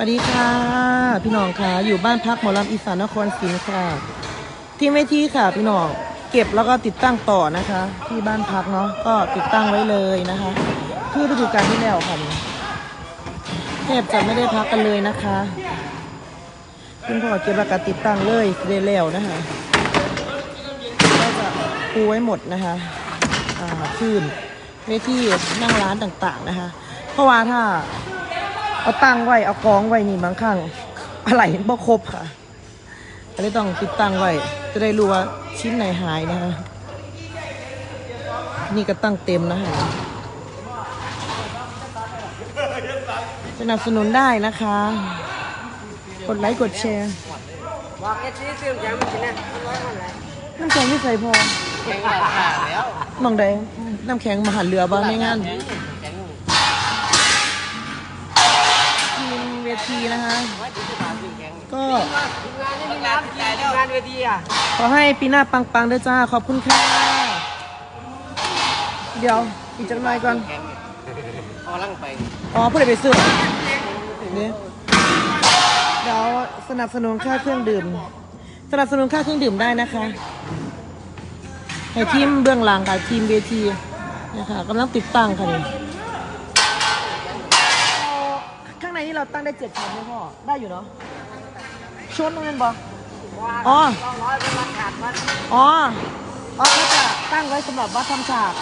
สวัสดีค่ะ พี่น้องค่ะ อยู่บ้านพักหมอลำอีสานนครศรีค่ะ ที่ไม่ที่ค่ะ พี่น้องเก็บแล้วก็ติดตั้งต่อนะคะ ที่บ้านพักเนาะก็ติดตั้งไว้เลยนะคะคือฤดูกาลที่แล้วค่ะนี่แทบจะไม่ได้พักกันเลยนะคะคุณพ่อเก็บแล้วก็ติดตั้งเลยเร็วนะคะก็จะปูไว้หมดนะคะอ่าขึ้นเวทีนั่งร้านต่างๆนะคะ เพราะว่าถ้า เอาตั้งไว้เอากองไว้นี่บางครั้งอะไรบ่ครบค่ะก็เลยต้องติดตั้งไว้ จะได้รู้ว่าชิ้นไหนหายนะคะนี่ก็ตั้งเต็มนะคะสนับสนุนได้นะคะ กดไลค์กดแชร์บอกเอชีซื้อแข็งมากินนะร้อยมันไหนน้ำแข็งที่ใส่พอแข็งแบบขาดแล้วมองใดน้ำแข็งมาหันเรือบ้างในงาน แข็ง ทีมเว ทีนะคะไว้ถึงจะมาซื้อแข็งก็ทีมงานนี่มีน้ำทีมงานเวทีอะขอให้ปีหน้าปังๆด้วยจ้า ขอบคุณค่ะ เดี๋ยวอีกจักหน่อยก่อนแข็งพอลังไป อ๋อผู้ใดไปซื้อเนี่ยเดี๋ยวสนับสนุนค่าเครื่องดื่ม สนับสนุนค่าเครื่องดื่มได้นะคะให้ทีมเบื้องหลังค่ะทีมเวทีนะคะกำลังติดตั้งค่ะนี่ข้างในนี่ เราตั้งได้เจ็ดชั้นไหมพ่อ ได้อยู่เนาะชนตรงนั้นบออ๋อต้องร้อยเป็นวันขาดมันอ๋ออ๋อเขาจะตั้งไว้สำหรับวัดทำฉาก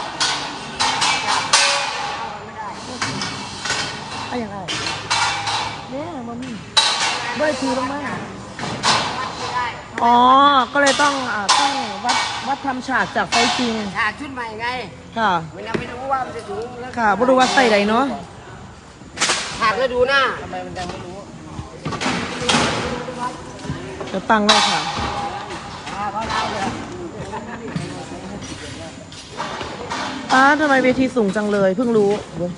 อะไรอย่างไรเนี่ยมันมีด้วยทีลงมาอ๋อ ก็เลยต้องอ่าต้องวัดวัดทำฉากจากไฟจริง ฉากชุดใหม่ไง ค่ะมันยังไม่รู้ว่ามันจะสูงแล้วค่ะบรู้ว่าใส่ใดเนาะ ฉากแล้วดูหน้าทำไมมันยังไม่รู้เดี๋ยวตั้งไว้ค่ะอ่าเขาเอาเลยอ้าทำไมเวทีสูงจังเลยเพิ่งรู้เว้ย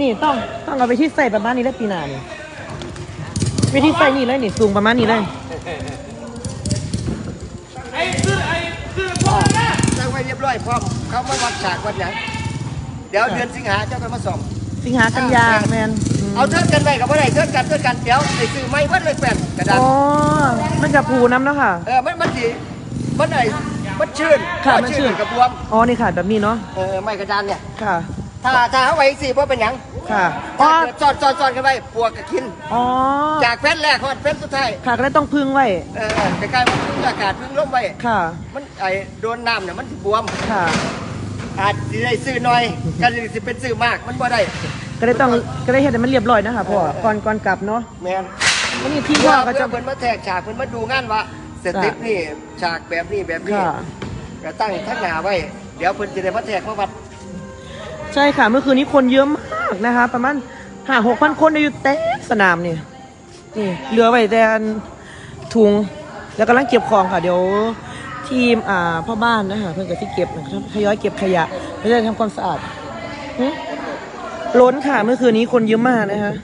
นี่ต้องต้องเอาไปที่ใส่ประมาณนี้เลยปีหน้านี่เวทีใส่นี่เลยนี่สูงประมาณนี้เลยตั้งไว้เรียบร้อยพร้อมเขามาวัดฉากวัดหยังเดี๋ยวเดือนสิงหาเจ้าไปมาส่ง สิงหากันยาแมนอืมเอาเทิดกันไปกับว่าไรเทิดกันเทิดกันเดี๋ยวไปซื้อไม้วัดเลยแปดกระดาษอ๋อมันจะผูน้ำแล้วค่ะ เออมันมันสีมันไหนมันชื่นค่ะมันชื่นกับรวมอ๋อนี่ค่ะแบบนี้เนาะเออไม้กระดานเนี่ยค่ะถ้าถ้าเอาไว้สิเพราะเป็นหยังค่ะอ๋ถ้าอเกิดจอดจอดจอดกันไปปวกกับกินอ๋อจากแผ่นแรกฮอดแผ่นสุดท้ายค่ะก็เลยต้องพึ่งไว้เออเออใกล้ๆมันพึ่งอากาศพึ่งลมไว้ค่ะ มันไอ้โดนน้ำเนี่ยมันสิบวมค่ะ อาจสิได้ซื้อหน่อยกันสิเป็นซื้อมากมันบ่ได้ก็เลยต้องก็เลยเห็นให้มันเรียบร้อยนะคะพ่อก่อนก่อนกลับเนาะแมนวันนี้ที่เพื่พ่ออก็เพื่จะอเพิ่นมาแทกฉากเพิ่นมาดูงานว่าสเต็ปนี่ฉากแบบนี้แบบนี้ค่ะก็ตั้งทั้งหน้าไว้ เดี๋ยวเพิ่นจะได้มาแทกมาวัดใช่ค่ะเมื่อคืนนี้คนเยอะมากนะคะ ประมาณห้าหกพันคนอยู่เต็มสนามนี่นี่เหลือไว้แต่ถุงแล้วกำลังเก็บของค่ะเดี๋ยว ทีมอ่าพ่อบ้านนะคะเพื่อนกับที่เก็บนะครับทยอยเก็บขยะแล้วจะทำความสะอาดล้นค่ะเมื่อคืนนี้คนเยอะมากนะคะ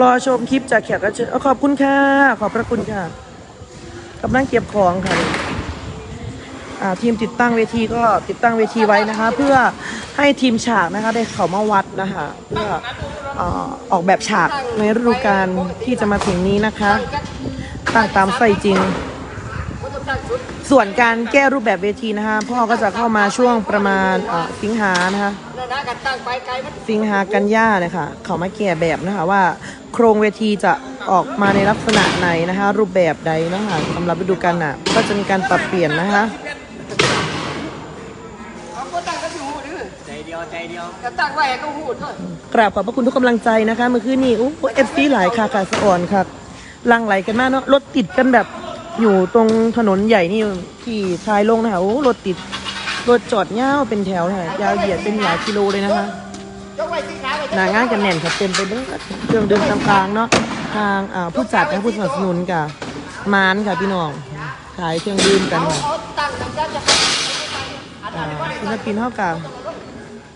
รอชมคลิปจากแขกรับเชิญขอบคุณค่ะ ขอบพระคุณค่ะกำลังเก็บของค่ะทีมติดตั้งเวทีก็ติดตั้งเวทีไว้นะคะ เพื่อให้ทีมฉากนะคะได้เข้ามาวัดนะคะเพื่อออกแบบฉากในฤดูกาลที่จะมาถึงนี้นะคะ ตั้งตามไฟจริง ส่วนการแก้รูปแบบเวทีนะคะพ่อก็จะเข้ามาช่วงประมาณสิงหานะคะนั่นนะสิงหากันยาเนี่ยค่ะเขามาแก่แบบนะคะว่า โครงเวทีจะออกมาในลักษณะไหนนะคะ รูปแบบใดนะคะสำหรับฤดูกาลน่ะก็จะมีการปรับเปลี่ยนนะคะกราบขอบพระคุณทุกกำลังใจนะคะเมื่อคืนนี้อู้เอฟซีหลายค่ะค่ะสะอ่อนค่ะ ลังไหลกันมากเนาะรถติดกันแบบอยู่ตรงถนนใหญ่นี่ที่ชายลงนะคะโอ้รถติดรถจอดยาวเป็นแถวค่ะยาวเหยียดเป็นหลายกิโลเลยนะคะหนางานกันแน่นค่ะเต็มไปด้วยเครื่องดื่มต่างๆเนาะทางผู้จัดและผู้สนับสนุนค่ะมานค่ะพี่น้องขายเครื่องดื่มกันค่ะเอาตั้งตั้งกันจะอ่าศิลปินเท่ากับ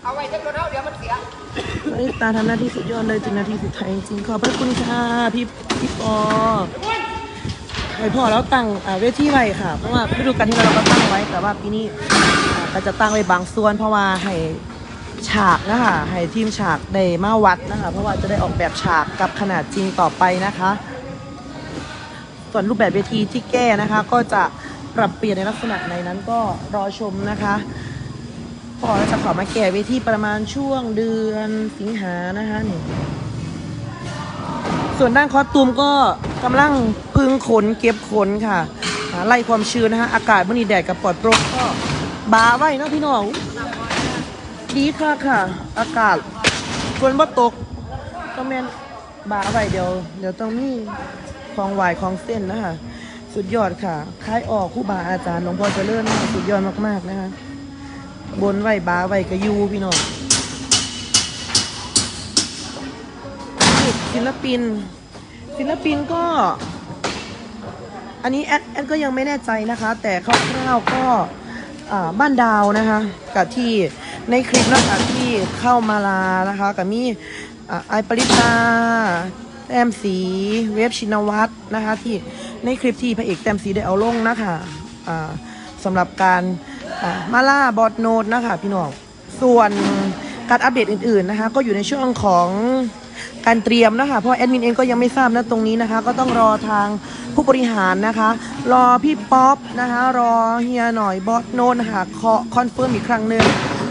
เอาไว้เท่าเดี๋ยวมันเสีย อ้ยตาทำหน้าที่สุดยอดเลยจริงนาทีสุดท้ายจริงๆขอบพระคุณค่ะพี่พี่ปอไอพ่อแล้วตั้งเวทีไว้ค่ะ เพราะว่าฤดูกาลที่แล้วเราก็ตั้งไว้ แต่ว่าปีนี้อ่าก็จะตั้งไว้บางส่วน เพราะว่าให้ฉากนะคะให้ทีมฉากได้มาวัดนะคะ เพราะว่าจะได้ออกแบบฉากกับขนาดจริงต่อไปนะคะ ส่วนรูปแบบเวทีที่แก้นะคะ ก็จะปรับเปลี่ยนในลักษณะไหนนั้นก็รอชมนะคะ พอจะขอมาแก้เวทีประมาณช่วงเดือนสิงหานะคะนี่ส่วนด้านคอสตูมก็กำลังพึงขนเก็บขนค่ะไล่ความชื้นนะคะอากาศมื่อนี้แดดกับปลอดโปร่งก็บาไว้เนาะพี่น้องดีค่ะค่ะ อากาศฝนบ่ตกก็แม่นบาไว้เดี๋ยว เดี๋ยวต้องมีของไหวายของเส้นนะคะสุดยอดค่ะคล้ายออกคู่บาอาจารย์หลวงพ่อเจริญนะคะสุดยอดมากๆนะคะ บนไหวบาไว้กระยูพี่น้องศิลปิน ศิลปินก็ อันนี้แอดแอดก็ยังไม่แน่ใจนะคะ แต่คร่าวๆก็บ้านดาวนะคะกับที่ในคลิปนะคะที่เข้ามาลานะคะกับมีอไอปริตาแต้มสีเวฟชินวัตรนะคะที่ในคลิปที่พระเอกแต้มสีได้เอาลงนะคะอ่าสำหรับการ มาล่าบอดโนดนะคะพี่น้อง ส่วนการอัปเดตอื่นๆนะคะ ก็อยู่ในช่วงของการเตรียมนะคะ เพราะแอดมินเองก็ยังไม่ทราบนะตรงนี้นะคะ ก็ต้องรอทางผู้บริหารนะคะ รอพี่ป๊อปนะคะ รอเฮียหน่อยบอสโนนนะคะขอคอนเฟิร์มอีกครั้งหนึ่ง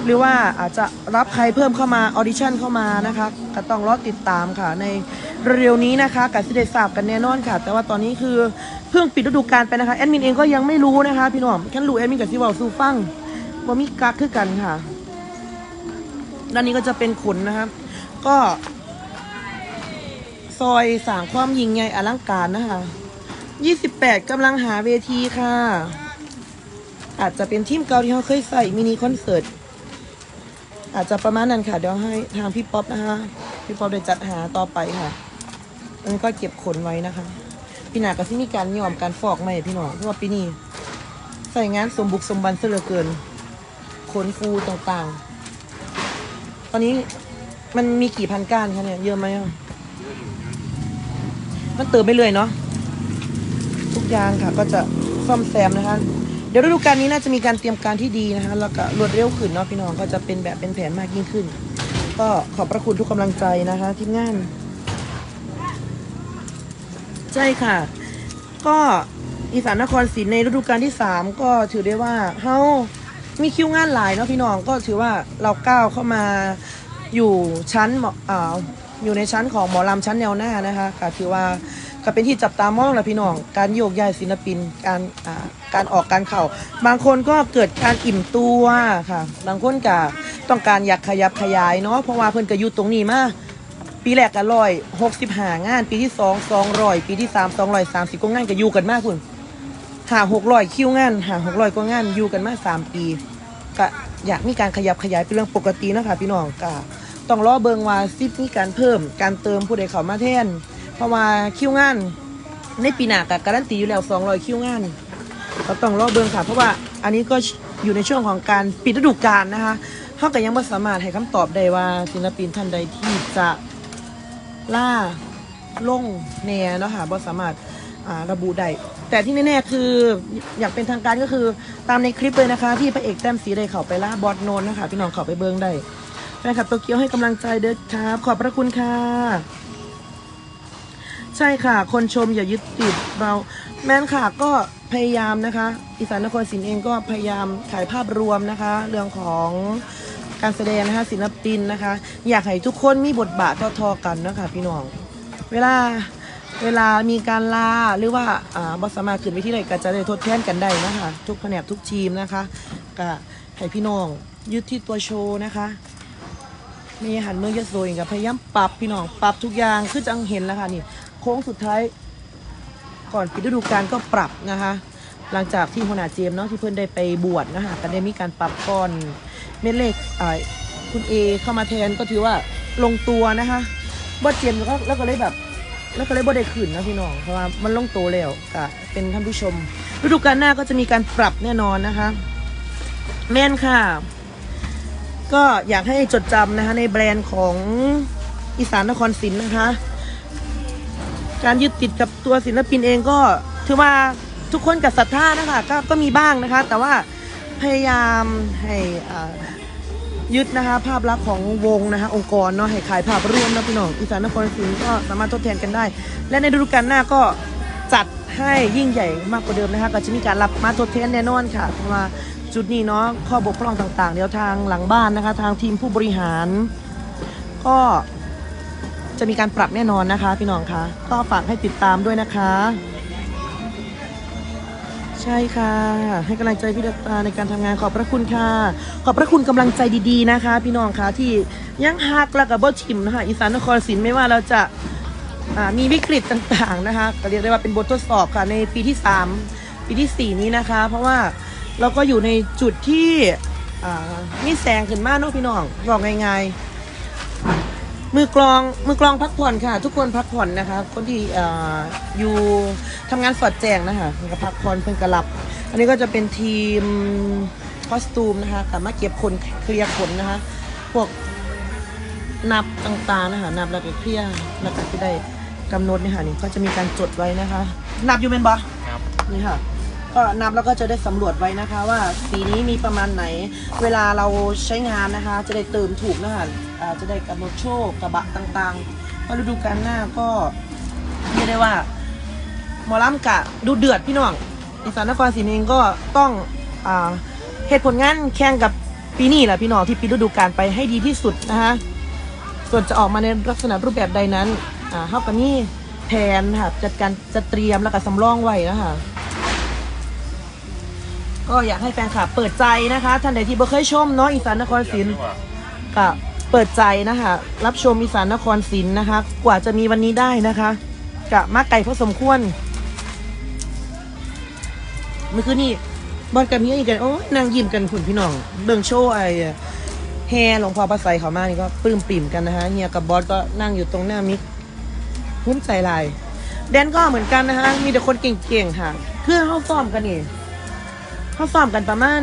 หรือว่าอาจจะรับใครเพิ่มเข้ามาออดิชั่นเข้ามานะคะก็ต้องรอติดตามค่ะ ในเร็วๆนี้นะคะกับสิเดทราบกันแน่นอนค่ะ แต่ว่าตอนนี้คือเพิ่งปิดฤดูกาลไปนะคะแอดมินเองก็ยังไม่รู้นะคะพี่น้องแค่รู้แอดมินกับซิวาซูฟังว่ามีกักคือกันค่ะ ด้านนี้ก็จะเป็นขนนะครับ ก็ซอยสางความยิงใหญ่อลังการนะคะ28กำลังหาเวทีค่ะ อาจจะเป็นทีมเก่าที่เขาเคยใส่มินิคอนเสิร์ต อาจจะประมาณนั้นค่ะ เดี๋ยวให้ทางพี่ป๊อปนะคะพี่ป๊อปได้จัดหาต่อไปค่ะอันนี้ก็เก็บขนไว้นะคะ พี่หนาก็ที่มีการยอมการฟอกไหมพี่หนอเพราะว่าปีนี้ใส่งานสมบุกสมบันเสยเหลือเกิน ขนฟูต่างๆ ตอนนี้มันมีกี่พันก้านคะเนี่ยเยอะไหมมันเติมไปเรื่อยเนาะทุกอย่างค่ะก็จะซ่อมแซมนะคะ เดี๋ยวฤดูกาลนี้น่าจะมีการเตรียมการที่ดีนะคะแล้วก็รวดเร็วขึ้นเนาะพี่น้องก็จะเป็นแบบเป็นแผนมากยิ่งขึ้น ก็ขอบพระคุณทุกกำลังใจนะคะทีมงาน ใช่ค่ะ ก็อีสานนครศรีในฤดูกาลที่สามก็ถือได้ว่าเฮามีคิวงานหลายเนาะพี่น้องก็ถือว่าเราก้าวเข้ามาอยู่ชั้นหมออ่าอยู่ในชั้นของหมอลำชั้นแนวหน้านะคะก็ถือว่า ก็เป็นที่จับตามองแหละพี่น้อง การโยกย้ายศิลปิน การอ่าการออกการเข่า บางคนก็เกิดการอิ่มตัวค่ะ บางคนก็ต้องการอยากขยับขยายเนาะ เพราะว่าเพิ่นก็อยู่ตรงนี้มาปีแรกก็ร้อยหกสิบห้างาน ปีที่สองสองร้อยปีที่สามสองร้อยสามสิบก็งานก็อยู่กันมากคุณหาหกร้อยคิวงานหาหกร้อยก็งานอยู่กันมาสามปีก็อยากมีการขยับขยายเป็นเรื่องปกตินะคะพี่น้องก็ต้องรอเบิงว่าซิปมีการเพิ่มการเติมผู้ใดเข้ามาแทน เพราะว่าคิวงาน ในปีหน้าก็การันตีอยู่แล้วสองร้อยคิวงานก็ต้องรอเบิงค่ะ เพราะว่าอันนี้ก็อยู่ในช่วงของการปิดฤดูกาลนะคะเขาก็ยังไม่สามารถให้คำตอบได้ว่าศิลปินท่านใดที่จะล่าลงแนเนาะค่ะบ่สามารถาระบุได้แต่ที่แน่ๆคืออยากเป็นทางการก็คือตามในคลิปเลยนะคะ ที่พระเอกแต้มสีได้เขาไปล่าบอสโนนนะคะพี่น้องเขาไปเบิ้งได้แฟนคลับโตเกียวให้กำลังใจเด้อครับ ขอบพระคุณค่ะ ใช่ค่ะ คนชมอย่ายึดติดเราแม่นค่ะก็พยายามนะคะ อีสานนครศรีเองก็พยายามถ่ายภาพรวมนะคะ เรื่องของการแสดงนะคะศิลปินนะคะ อยากให้ทุกคนมีบทบาทเท่าๆกันนะคะพี่น้อง เวลาเวลามีการลาหรือว่าอ่าบอสมาขึ้นไปที่ไหนก็จะได้ทดแทนกันได้นะคะทุกแผนกทุกทีมนะคะก็ให้พี่น้องยึดที่ตัวโชว์นะคะมีหันมือยะโสเองกับพยายามปรับพี่น้องปรับทุกอย่างคือจังเห็นแล้วค่ะนี่ โค้งสุดท้าย ก่อนปิดฤดูกาลก็ปรับนะคะ หลังจากที่หัวหน้าเจมส์เนาะที่เพื่อนได้ไปบวชนะคะก็ได้มีการปรับก่อนเม็ดเล็กอ่าคุณเอเข้ามาแทนก็ถือว่าลงตัวนะคะบอสเจมส์แล้วก็แล้วก็เลยแบบแล้วก็เลยบ่ได้ขึ้นนะพี่น้องเพราะว่ามันลงโตแล้วก็เป็นท่านผู้ชม ฤดูกาลหน้าก็จะมีการปรับแน่นอนนะคะ แม่นค่ะ ก็อยากให้จดจำนะคะในแบรนด์ของอีสานนครศรีนะคะ การยึดติดกับตัวศิลปินเองก็ถือว่าทุกคนกับศรัทธานะคะก็ก็มีบ้างนะคะ แต่ว่าพยายามให้อ่ายึดนะคะภาพลักษณ์ของวงนะคะองค์กรเนาะให้ขายภาพร่วมนะพี่น้องอีสานนครศรีก็สามารถทดแทนกันได้ และในฤดูกาลหน้าก็จัดให้ยิ่งใหญ่มากกว่าเดิมนะคะก็จะมีการรับมาทดแทนแน่นอนค่ะเพราะว่าจุดนี้เนาะข้อบกพร่องต่างๆ เดี๋ยวทางหลังบ้านนะคะ ทางทีมผู้บริหาร ก็ จะมีการปรับแน่นอนนะคะ พี่น้องคะก็ฝากให้ติดตามด้วยนะคะ ใช่ค่ะ ให้กำลังใจพี่ดตาในการทำงานขอบพระคุณค่ะ ขอบพระคุณกำลังใจดีๆนะคะ พี่น้องคะที่ยังฮักแล้วกับบ่ชิมนะคะอีสานนครศรีไม่ว่าเราจะมีวิกฤตต่างๆนะคะก็เรียกได้ว่าเป็นบททดสอบค่ะในปีที่ 3 ปีทีสี่4 นี้นะคะ เพราะว่าเราก็อยู่ในจุดที่มีแสงขึ้นมากเนาะพี่น้องบอกง่ายๆ มือกลองมือกลองพักผ่อนค่ะ ทุกคนพักผ่อนนะคะ คนที่เอ่ออยู่ทำงานสอดแจงนะคะเพิ่นก็พักผ่อนเพิ่นก็หลับ อันนี้ก็จะเป็นทีมคอสตูมนะคะกลับมาเก็บคนเคลียร์ขนนะคะ พวกนับต่างๆนะคะนับแล้วก็เคลียร์แล้วก็จะได้กำหนดเนี่ยค่ะนี่ก็จะมีการจดไว้นะคะ นับอยู่เป็นบอครับนี่ค่ะ ก็นับแล้วก็จะได้สำรวจไว้นะคะ ว่าสีนี้มีประมาณไหน เวลาเราใช้งานนะคะ จะได้เติมถูกนะคะจะได้กำหนดโชคกระบะต่างๆเพราฤดูกาลหน้าก็เรียกได้ว่าหมอลำกะดูเดือดพี่น้องอีสานนครศรีเองก็ต้องเหตุผลงานแข่งกับปีนี้แหละพี่น้องที่ปีฤดูกาลไปให้ดีที่สุดนะคะส่วนจะออกมาในลักษณะรูปแบบใดนั้นอ่าเท่ากับนี่แผนค่ะจัดการจะเตรียมแล้วก็สำรองไว้นะคะ ก็อยากให้แฟนคลับเปิดใจนะคะ ท่านใดที่บ่เคยชมเนาะอีสานนครศรีก็เปิดใจนะคะ รับชมอีสานนครศรีนะคะ กว่าจะมีวันนี้ได้นะคะกะมาไก่พอสมควรเมื่อคืนนี้บอลกับเมียอีกกันโอ้ยนางยิ้มกันคุณพี่น้องเบิ่งโชว์ไอ้แฮหลวงพ่อพระไสยเขามากนี่ก็ปลื้มปิ่มกันนะคะเฮียกับบอสก็นั่งอยู่ตรงหน้ามิกหุ้นใจลายแดนก็เหมือนกันนะคะมีแต่คนเก่งๆค่ะเพื่อเข้าซ้อมกันนี่ เขาซ้อมกันประมาณ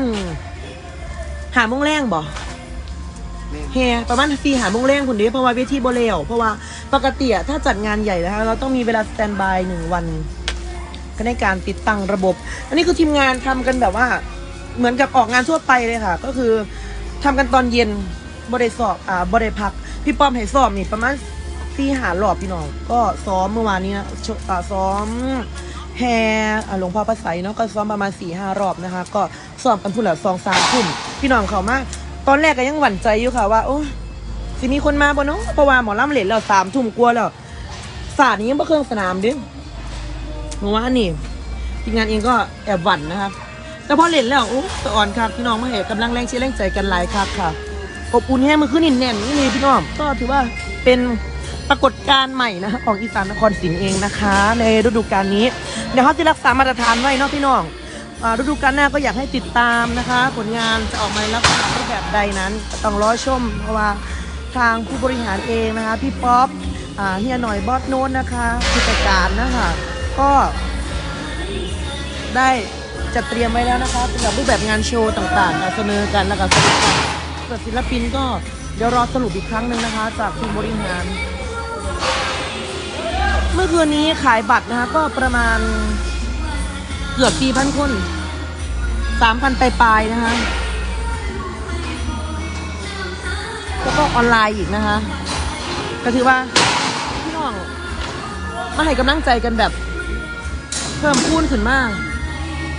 หาโมงแรงบ่เฮประมาณสี่หาโมงแรงคุณเดีเพราะว่าเวทีโบเลวเพราะว่าปกติอะถ้าจัดงานใหญ่นะคะเราต้องมีเวลาสแตนบายหนึ่งวัน ก็ในการติดตั้งระบบ อันนี้คือทีมงานทำกันแบบว่า เหมือนกับออกงานทั่วไปเลยค่ะ ก็คือทำกันตอนเย็นบริสอบอ่าบริพัก พี่ป้อมให้สอบนี่ประมาณสี่หารอบพี่น้อง ก็ซ้อมเมื่อวานนี้นะชอ่าซ้อม แฮอ่หลวงพ่อพระไสยเนาะก็ซ้อมประมาณสี่ห้ารอบนะคะ ก็ซ้อมกันพูดแล้วสองสามทุ่มพี่น้องเขามาตอนแรกก็ยังหวั่นใจอยู่ค่ะว่าโอ้สิมีคนมาบ่เนาะเพราะว่าหมอลำเหล่นแล้วสามทุ่มกลัวแล้วศาสตร์นี้ยังบ่เครื่องสนามดิเมื่านี่ทีมงานเองก็แอบหวั่นนะคะแต่พอเล่นแล้วโอ้สะอ่อนครับพี่น้องมาเห็นกำลังแรงเชียร์แรงใจกันหลายครับค่ะอบอุ่นแห้งมือขึ้นนินแน่นนี่เลยพี่น้องก็ถือว่าเป็นปรากฏการณ์ใหม่นะของอีสานนครศรีเองนะคะ ในฤดูกาลนี้ เดี๋ยวเขาจะรักษามาตรฐานไว้เนาะพี่น้องฤดูกาลหน้าก็อยากให้ติดตามนะคะ ผลงานจะออกมาในลักษณะรูปแบบใดนั้นต้องรอชมเพราะว่าทางผู้บริหารเองนะคะ พี่ป๊อปเฮียหน่อยบอสโน้นนะคะผู้จัดการนะคะก็ได้จัดเตรียมไว้แล้วนะคะสำหรับรูปแบบงานโชว์ต่างๆเสนอกันแล้วก็สรุปกันส่วนศิลปินก็เดี๋ยวรอสรุปอีกครั้งหนึ่งนะคะ จากทีมบริหาร มื่อคืนนี้ขายบัตรนะคะก็ประมาณเกือบ4,000คน3,000ปลายๆนะคะแล้วก็ออนไลน์อีกนะคะ ก็ถือว่าพี่น้องมาให้กำลังใจกันแบบเพิ่มพูนขึ้นมาก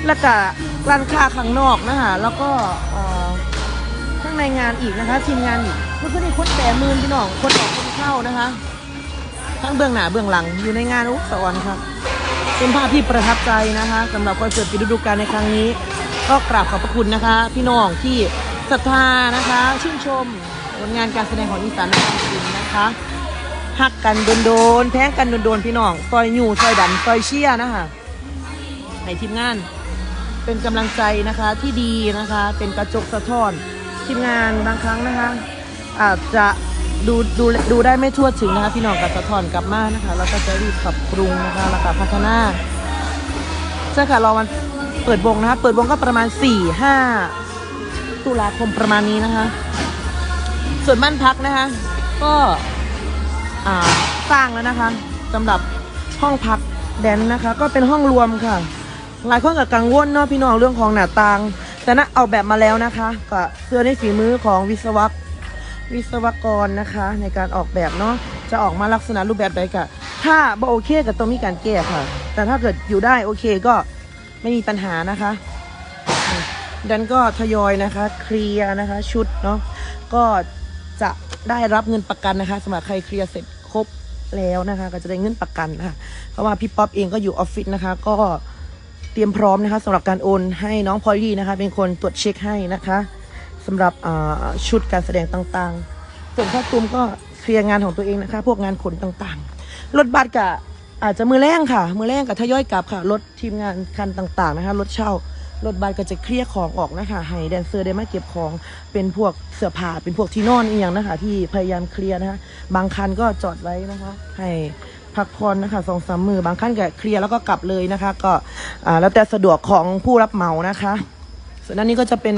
แล้วก็ร้านค้าข้างนอกนะคะแล้วก็ข้างในงานอีกนะคะทีมงานอีกเมื่อคืนนี้คนแต่หมื่นพี่น้องคนออกคนเข้านะคะ ทั้งเบื้องหน้าเบื้องหลังอยู่ในงานอุ๊สวรรค์ครับ เป็นภาพที่ประทับใจนะคะสำหรับคอนเสิร์ตปิดฤดูกาลในครั้งนี้ ก็กราบขอบพระคุณนะคะ พี่น้องที่ศรัทธานะคะ ชื่นชมผลงานการแสดงของอีสานนครศรีนะคะหักกันโดนๆแพ้งกันโดนๆพี่น้องซอยอยู่ซอยดันซอยเชียนะคะในทีมงานเป็นกำลังใจนะคะที่ดีนะคะ เป็นกระจกสะท้อนทีมงานบางครั้งนะคะ อาจจะ ดูดูดูได้ไม่ทั่วถึงนะคะ พี่น้องกับสะท้อนกลับมานะคะ แล้วก็จะรีบปรับปรุงนะคะแล้วก็พัฒนาใช่ค่ะรอวันเปิดวงนะคะ เปิดวงก็ประมาณ4ี่ห้าตุลาคมประมาณนี้นะคะ ส่วนบ้านพักนะคะ ก็สร้างแล้วนะคะสำหรับห้องพักแดนนะคะ ก็เป็นห้องรวมค่ะ หลายคนกับกังวลเนาะพี่น้องเรื่องของหน้าต่าง แต่นะเอาแบบมาแล้วนะคะ ก็เสื้อในฝีมือของวิศวก วิศวกรนะคะ ในการออกแบบเนาะจะออกมาลักษณะรูปแบบใดก็ถ้าบ่โอเคก็ต้องมีการแก้ค่ะ แต่ถ้าเกิดอยู่ได้โอเคก็ไม่มีปัญหานะคะดันก็ทยอยนะคะเคลียร์นะคะชุดเนาะก็จะได้รับเงินประกันนะคะสำหรับใครเคลียร์เสร็จครบแล้วนะคะ ก็จะได้เงินประกันนะคะเพราะว่าพี่ป๊อปเองก็อยู่ออฟฟิศนะคะ ก็เตรียมพร้อมนะคะสำหรับการโอนให้น้องพอยลี่นะคะ เป็นคนตรวจเช็คให้นะคะำหรับชุดการแสดงต่างๆ ส่วนข้อตูมก็เคลียร์งานของตัวเองนะคะ พวกงานขนต่างๆ รถบัสกะอาจจะมือแรงค่ะ มือแรงกับทยอยกลับค่ะ รถทีมงานคันต่างๆนะคะ รถเช่ารถบัสก็จะเคลียร์ของออกนะคะ ให้แดนเซอร์ได้มาเก็บของ เป็นพวกเสื้อผ้า เป็นพวกที่นอนอีกอย่างนะคะ ที่พยายามเคลียร์นะคะ บางคันก็จอดไว้นะคะ ให้พักผ่อนนะคะสองสามมือบางคันก็เคลียร์แล้วก็กลับเลยนะคะ ก็แล้วแต่สะดวกของผู้รับเหมานะคะ ส่วนด้นนี้ก็จะเป็น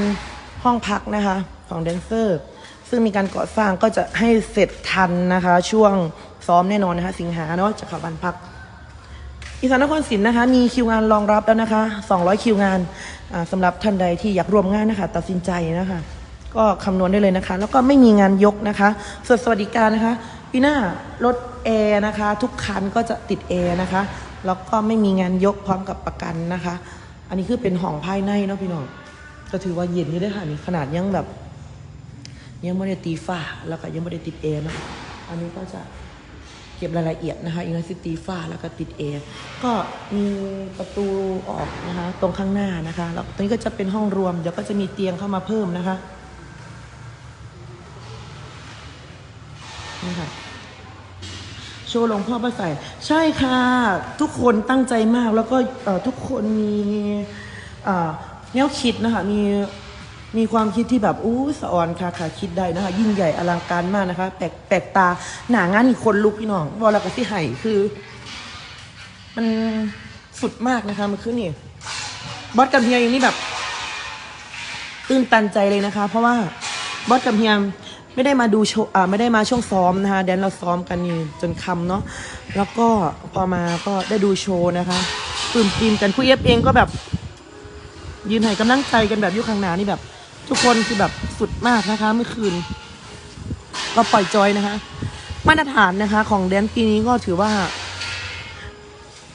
ห้องพักนะคะของแดนเซอร์ ซึ่งมีการก่อสร้างก็จะให้เสร็จทันนะคะ ช่วงซ้อมแน่นอนนะคะ สิงหาเนาะจะเขับบ้านพัก อีสานนครศรีนะคะ มีคิวงานรองรับแล้วนะคะ 200 คิวงานอ่าสำหรับท่านใดที่อยากร่วมงานนะคะ ตัดสินใจนะคะ ก็คำนวณได้เลยนะคะ แล้วก็ไม่มีงานยกนะคะส่วนสวัสดิการนะคะปีหน้ารถแอร์นะคะ ทุกคันก็จะติดแอร์นะคะ แล้วก็ไม่มีงานยกพร้อมกับประกันนะคะ อันนี้คือเป็นห้องภายในเนาะพี่น้อง ก็ถือว่าเย็นนี่ได้อค่ะนี่ขนาดยังแบบ ยังไม่ได้ตีฝ้าแล้วก็ยังไม่ได้ติดแอร์นะอันนี้ก็จะเก็บรายละเอียดนะคะอินซิตีฟ้าแล้วก็ติดเอร์ก็มีประตูออกนะคะตรงข้างหน้านะคะแล้วตรงนี้ก็จะเป็นห้องรวมเดี๋ยวก็จะมีเตียงเข้ามาเพิ่มนะคะนี่ค่ะโชว์หลวงพ่อพระใส่ใช่ค่ะ ทุกคนตั้งใจมากแล้วก็ทุกคนมีอ่อ แนวคิดนะคะมีมีความคิดที่แบบอู้สะออนค่ะค่ะคิดได้นะคะ ยิ่งใหญ่อลังการมากนะคะ แปลกแปลกตาหนางานอีกคนลุกพี่น้องวอลกับที่ไห่คือ มันสุดมากนะคะมันคือนี่บอสกับเฮียอย่างนี้แบบตื้นตันใจเลยนะคะ เพราะว่าบอสกับเฮียไม่ได้มาดูโชว์อ่าไม่ได้มาช่วงซ้อมนะคะแดนเราซ้อมกันนี่จนคำเนาะแล้วก็พอมาก็ได้ดูโชว์นะคะปลื้มปริมกันผู้เอฟเองก็แบบ ยืนให้กำลังใจกันแบบยุคข้างหน้านี่แบบ ทุกคนคือแบบสุดมากนะคะ เมื่อคืน ก็ปล่อยจอยนะคะ มาตรฐานนะคะ ของแดนปีนี้ก็ถือว่า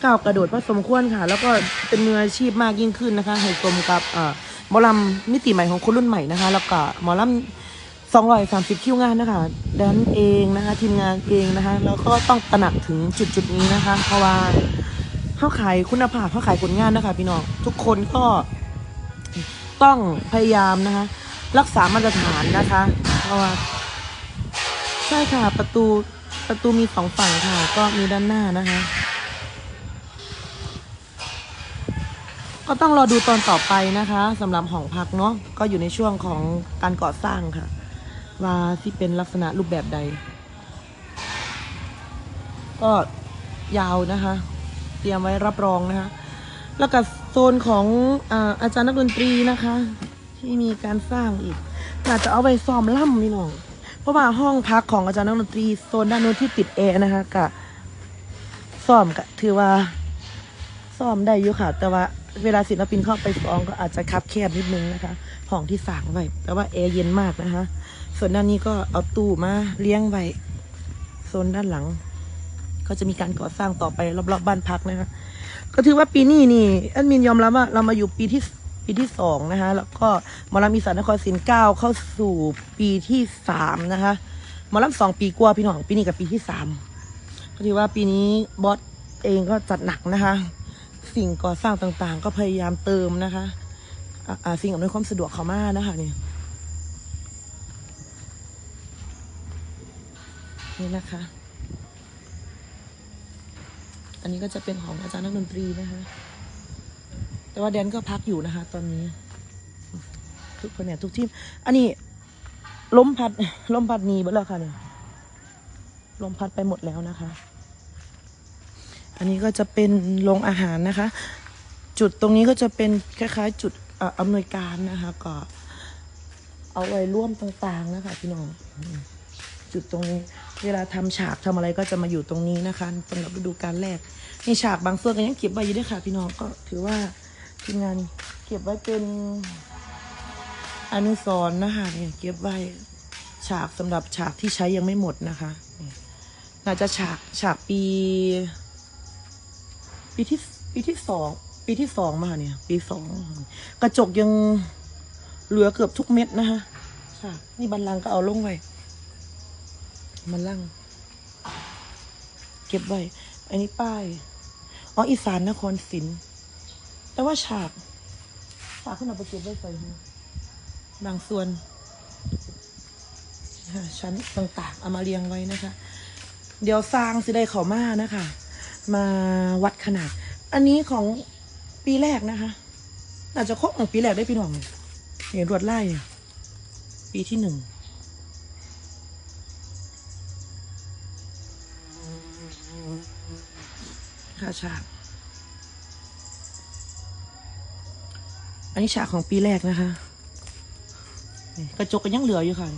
ก้าวกระโดดพอสมควรค่ะ แล้วก็เป็นมืออาชีพมากยิ่งขึ้นนะคะให้สมกับเอ่อหมอลำมิติใหม่ของคนรุ่นใหม่นะคะ แล้วก็หมอลำสองร้อยสามสิบคิวงานนะคะแดนเองนะคะ ทีมงานเองนะคะ แล้วก็ต้องตระหนักถึงจุดจุดนี้นะคะ เพราะว่าเขาขายคุณภาพเข้าขายผลงานนะคะ พี่น้องทุกคนก็ ต้องพยายามนะคะ รักษามาตรฐานนะคะ เพราะว่าใช่ค่ะประตูประตูมีสองฝั่งค่ะ ก็มีด้านหน้านะคะ ก็ต้องรอดูตอนต่อไปนะคะสำหรับหองพักเนาะก็อยู่ในช่วงของการก่อสร้างค่ะ ว่าที่เป็นลักษณะรูปแบบใด ก็ยาวนะคะ เตรียมไว้รับรองนะคะ แล้วก็โซนของอาอาจารย์นักดนตรีนะคะ ที่มีการสร้างอีกน่าจจะเอาไปซ้อมล่ำนี่น้องเพราะว่าห้องพักของอาจารย์นักดนตรีโซนด้านโน้นที่ติดแอร์นะคะกะซ้อมกะถือว่าซ้อมได้อยู่ค่ะ แต่ว่าเวลาศิลปินเข้าไปซ้อมก็อาจจะคับแคบนิดนึงนะคะห้องที่สางไว้แต่ว่าแอร์เย็นมากนะคะ ส่วนด้านนี้ก็เอาตู้มาเลี้ยงไว้โซนด้านหลัง ก็จะมีการก่อสร้างต่อไปรอบๆบ้านพักนะคะ ก็ถือว่าปีนี้นี่แอดมินยอมรับว่าเรามาอยู่ปีที่ปีที่สองนะคะ แล้วก็หมอลำอีสานนครศรีก้าวเข้าสู่ปีที่สามนะคะหมอลำสองปีกว่าพี่น้องปีนี้กับปีที่สามก็ถือว่าปีนี้บอสเองก็จัดหนักนะคะ สิ่งก่อสร้างต่างๆ ก็พยายามเติมนะคะอ่าสิ่งอำนวยความสะดวกเขามานะคะนี่นี่นะคะ อันนี้ก็จะเป็นของอาจารย์นักดนตรีนะคะ แต่ว่าแดนก็พักอยู่นะคะ ตอนนี้ ทุกคนเนี่ยทุกทีม อันนี้ล้มพัดล้มพัดนีหมดแล้วค่ะเนี่ยล้มพัดไปหมดแล้วนะคะ อันนี้ก็จะเป็นโรงอาหารนะคะ จุดตรงนี้ก็จะเป็นคล้ายๆ จุดอำนวยการนะคะ ก็เอาไว้ร่วมต่างๆนะคะพี่น้อง จุดตรงนี้ เวลาทำฉากทำอะไรก็จะมาอยู่ตรงนี้นะคะสำหรับฤดูกาลแรกในฉากบางส่วนก็ยังเก็บไว้อยู่ด้วยค่ะพี่น้องก็ถือว่าทีมงานเก็บไว้เป็นอนุสรณ์นะคะเนี่ยเก็บไว้ฉากสำหรับฉากที่ใช้ยังไม่หมดนะคะน่าจะฉากฉากปี ปีที่ปีที่สองปีที่สองมาเนี่ย ปีสองกระจกยังเหลือเกือบทุกเม็ดนะคะนี่บันลังก์ก็เอาลงไว้ บันลังเก็บไว้ อันนี้ป้าย อ๋อ อีสานนครศรีแต่ว่าฉากฉากขึ้นเอาไปเก็บไว้ใส่บางส่วนชั้นต่างๆเอามาเรียงไว้นะคะ เดี๋ยวสร้างสิได้เขามานะคะ มาวัดขนาด อันนี้ของปีแรกนะคะอาจจะครบของปีแรกได้พี่น้องเห็นรวดไล่ปีที่หนึ่ง ค่ะฉากอันนี้ฉากของปีแรกนะคะ กระจกก็ยังเหลืออยู่ค่ะ